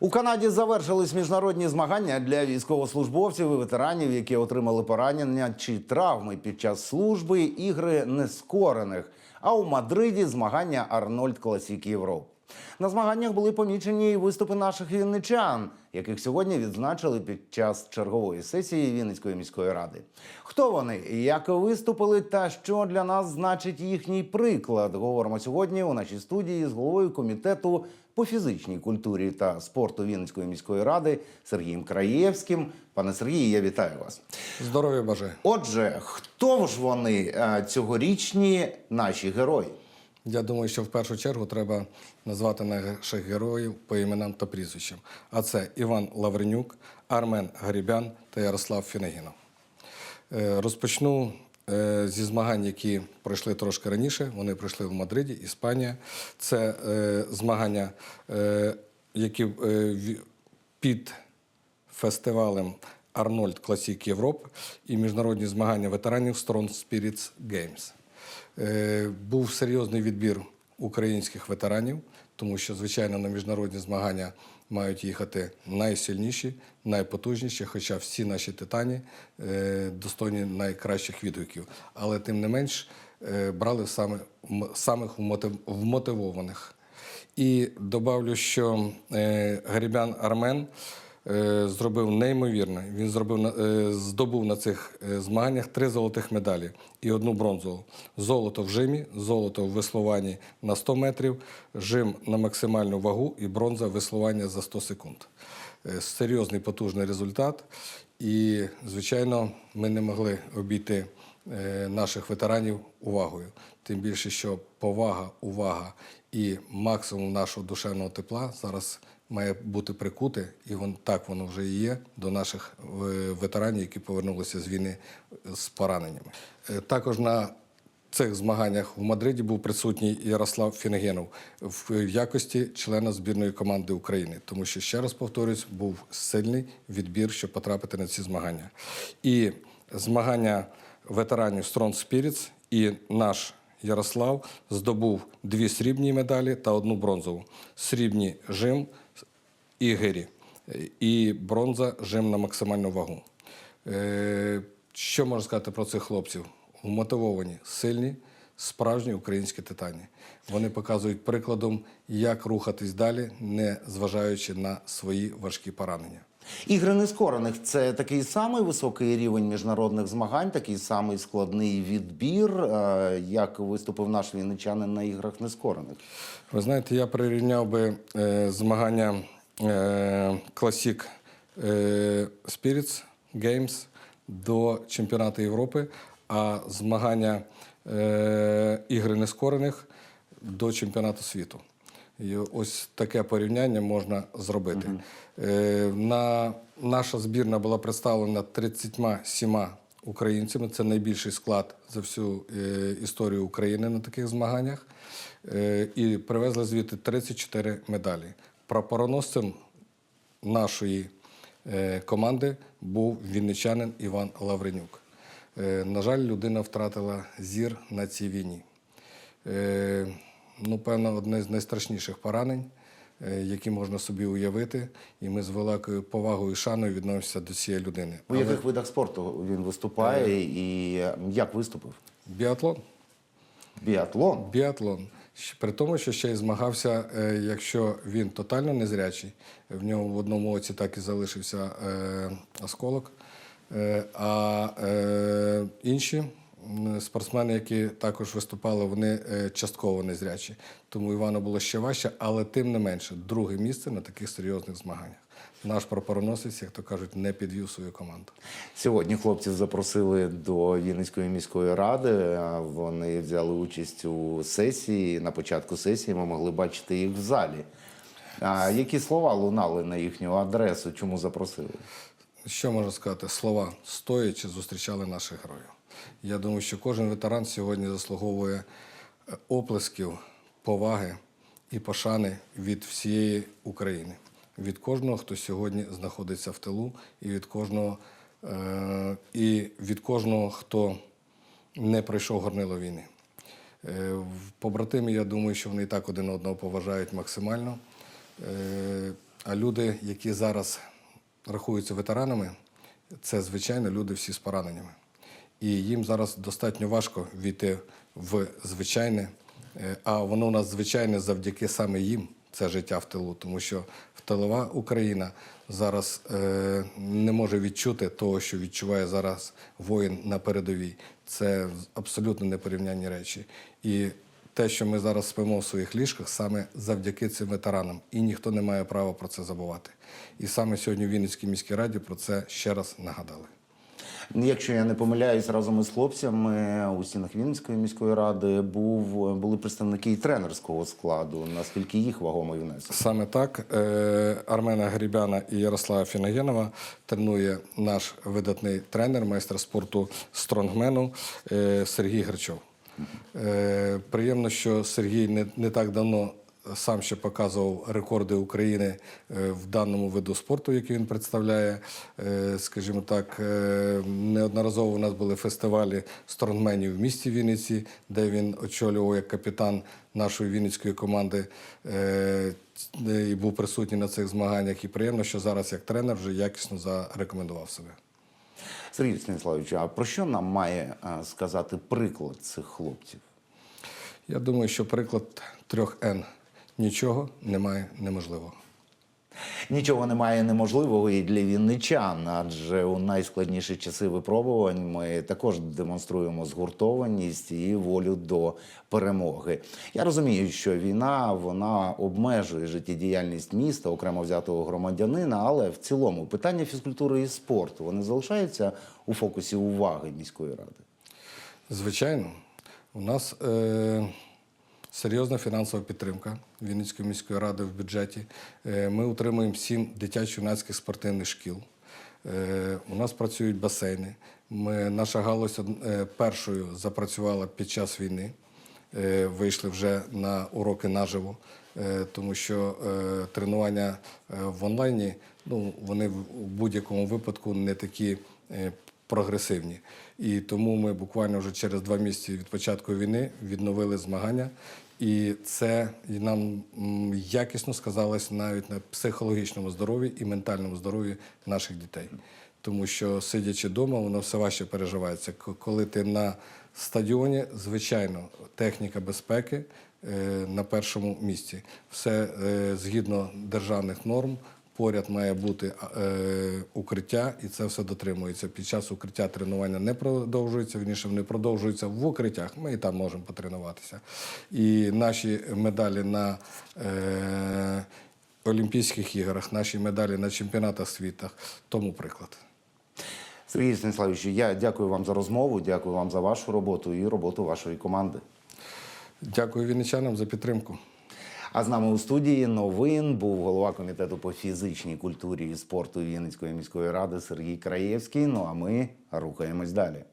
У Канаді завершились міжнародні змагання для військовослужбовців і ветеранів, які отримали поранення чи травми під час служби ігри нескорених. А у Мадриді змагання Арнольд Класік Європ. На змаганнях були помічені і виступи наших вінничан, яких сьогодні відзначили під час чергової сесії Вінницької міської ради. Хто вони, як виступили та що для нас значить їхній приклад? Говоримо сьогодні у нашій студії з головою комітету по фізичній культурі та спорту Вінницької міської ради Сергієм Краєвським. Пане Сергію, я вітаю вас. Здоров'я бажаю. Отже, хто ж вони е, цьогорічні наші герої? Я думаю, що в першу чергу треба назвати наших героїв по іменам та прізвищам. А це Іван Лавренюк, Армен Гарібян та Ярослав Фінегінов. Е, Розпочну е, зі змагань, які пройшли трошки раніше. Вони пройшли в Мадриді, Іспанія. Це е, змагання, які під фестивалем Арнольд Класік Європ і міжнародні змагання ветеранів Strong Spirits Games. Е, Був серйозний відбір українських ветеранів, тому що, звичайно, на міжнародні змагання мають їхати найсильніші, найпотужніші, хоча всі наші титані е, достойні найкращих відгуків. Але тим не менш е, брали саме самих вмотивованих. І добавлю, що Гарібян Армен зробив неймовірно. Він зробив е, здобув на цих е, змаганнях три золотих медалі і одну бронзову. Золото в жимі, золото в веслуванні на 100 метрів, жим на максимальну вагу і бронза веслування за 100 секунд. Е, Серйозний потужний результат. І, звичайно, ми не могли обійти е, наших ветеранів увагою. Тим більше, що повага, увага і максимум нашого душевного тепла зараз має бути прикути, і вон так воно вже і є до наших е, ветеранів, які повернулися з війни з пораненнями. Е, Також на цих змаганнях в Мадриді був присутній Ярослав Фінегенов в якості члена збірної команди України, тому що ще раз повторюсь, був сильний відбір, щоб потрапити на ці змагання. І змагання ветеранів Strong Spirits і наш Ярослав здобув дві срібні медалі та одну бронзову. Срібні жим і гирі, і бронза жим на максимальну вагу. Е, Що можна сказати про цих хлопців? Вмотивовані, сильні, справжні українські титані. Вони показують прикладом, як рухатись далі, не зважаючи на свої важкі поранення. Ігри нескорених це такий самий високий рівень міжнародних змагань, такий самий складний відбір, е, як виступив наш вінничанин на іграх нескорених. Ви знаєте, я прирівняв би е, змагання Classic е, Spirits Games до чемпіонату Європи, а змагання е, ігри нескорених до чемпіонату світу. І ось таке порівняння можна зробити. Е, на, наша збірна була представлена 37 українцями. Це найбільший склад за всю е, історію України на таких змаганнях. Е, і привезли звідти 34 медалі. Прапороносцем нашої е, команди був вінничанин Іван Лавренюк. Е, на жаль, людина втратила зір на цій війні. Е, ну, певно, одне з найстрашніших поранень, які можна собі уявити. І ми з великою повагою і шаною відносимося до цієї людини. У яких видах спорту він виступає і як виступив? Біатлон. Біатлон. Біатлон. При тому, що ще й змагався, е, якщо він тотально незрячий, в ньому в одному оці так і залишився е, осколок. Е, а інші спортсмени, які також виступали, вони частково незрячі. Тому Івану було ще важче, але тим не менше, друге місце на таких серйозних змаганнях. Наш прапороносець, як то кажуть, не підвів свою команду. Сьогодні хлопців запросили до Вінницької міської ради. Вони взяли участь у сесії. На початку сесії ми могли бачити їх в залі. А які слова лунали на їхню адресу? Чому запросили? Що можна сказати? Слова стоячи зустрічали наших героїв. Я думаю, що кожен ветеран сьогодні заслуговує е, оплесків, поваги і пошани від всієї України, від кожного, хто сьогодні знаходиться в тилу, і від кожного, е- і від кожного, хто не пройшов горнило війни. Е, Побратими, я думаю, що вони і так один одного поважають максимально. Е, А люди, які зараз рахуються ветеранами, це звичайно люди всі з пораненнями. І їм зараз достатньо важко війти в звичайне, а воно у нас звичайне завдяки саме їм. Це життя в тилу, тому що тилова Україна зараз е, не може відчути того, що відчуває зараз воїн на передовій. Це абсолютно непорівнянні речі. І те, що ми зараз спимо в своїх ліжках, саме завдяки цим ветеранам, і ніхто не має права про це забувати. І саме сьогодні в Вінницькій міській раді про це ще раз нагадали. Якщо я не помиляюсь, разом із хлопцями у стінах Вінницької міської ради був були представники і тренерського складу. Наскільки їх вагомий внесок? Саме так е, Армена Грібяна і Ярослава Фінагенова тренує наш видатний тренер, майстер спорту стронгмену е, Сергій Грачов. Е, Приємно, що Сергій не, не так давно сам ще показував рекорди України е, в даному виду спорту, який він представляє. Е, Скажімо так, е, неодноразово у нас були фестивалі стронгменів в місті Вінниці, де він очолював як капітан нашої вінницької команди і був присутній на цих змаганнях. І приємно, що зараз як тренер вже якісно зарекомендував себе. Сергій Станіславович, а про що нам має сказати приклад цих хлопців? Я думаю, що приклад трьох Н нічого немає неможливого. Нічого немає неможливого і для вінничан, адже у найскладніші часи випробувань ми також демонструємо згуртованість і волю до перемоги. Я розумію, що війна вона обмежує життєдіяльність міста, окремо взятого громадянина, але в цілому питання фізкультури і спорту вони залишаються у фокусі уваги міської ради. Звичайно, у нас е, серйозна фінансова підтримка Вінницької міської ради в бюджеті. Е, ми утримуємо сім дитячо-юнацьких спортивних шкіл. Е, у нас працюють басейни. Ми, наша галузь е, першою запрацювала під час війни. Вийшли вже на уроки наживо, тому що тренування в онлайні ну, вони в будь-якому випадку не такі прогресивні. І тому ми буквально вже через два місяці від початку війни відновили змагання. І це нам якісно сказалось навіть на психологічному здоров'ї і ментальному здоров'ї наших дітей. Тому що сидячи вдома, воно все важче переживається. Коли ти на стадіоні, звичайно, техніка безпеки е, на першому місці. Все е, згідно державних норм. Поряд має бути е, укриття, і це все дотримується. Під час укриття тренування не продовжується, вірніше вони продовжуються в укриттях. Ми і там можемо потренуватися. І наші медалі на е, Олімпійських іграх, наші медалі на чемпіонатах світу, тому приклад. Сергій Станіславович, я дякую вам за розмову, дякую вам за вашу роботу і роботу вашої команди. Дякую вінничанам за підтримку. А з нами у студії новин був голова комітету по фізичній культурі і спорту Вінницької міської ради Сергій Краєвський. Ну а ми рухаємось далі.